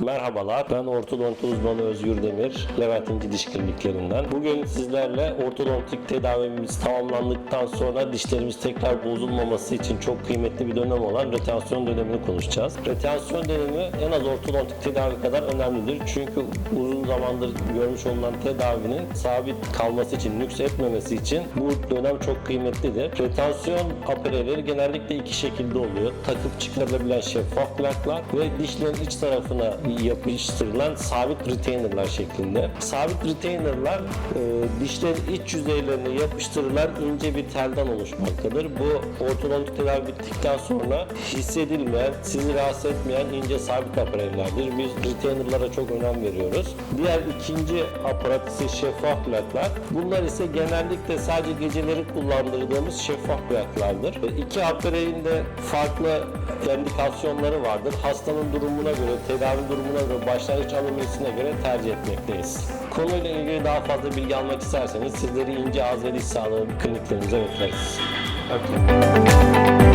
Merhabalar, ben ortodonti uzmanı Özgür Demir, Levent İnci Diş Kliniklerinden. Bugün sizlerle ortodontik tedavimiz tamamlandıktan sonra dişlerimiz tekrar bozulmaması için çok kıymetli bir dönem olan retansiyon dönemini konuşacağız. Retansiyon dönemi en az ortodontik tedavi kadar önemlidir. Çünkü uzun zamandır görmüş olunan tedavinin sabit kalması için, nüks etmemesi için bu dönem çok kıymetlidir. Retansiyon aparelleri genellikle iki şekilde oluyor. Takıp çıkarılabilen şeffaf plaklar ve dişlerin iç tarafına yapıştırılan sabit retainerlar şeklinde. Sabit retainerlar e, dişlerin iç yüzeylerine yapıştırılan ince bir telden oluşmaktadır. Bu ortodontik tedavi bittikten sonra hissedilmeyen, sizi rahatsız etmeyen ince sabit aparellerdir. Biz retainerlara çok önem veriyoruz. Diğer ikinci aparat ise şeffaf plaklar. Bunlar ise genellikle sadece geceleri kullandırdığımız şeffaf plaklardır. E, İki aparelin de farklı indikasyonları vardır. Hastanın durumuna göre, tedavi göre, başlangıç anomisine göre tercih etmekteyiz. Konuyla ilgili daha fazla bilgi almak isterseniz sizleri ince ağız ve diş sağlığı kliniklerimize bekleriz. Okay.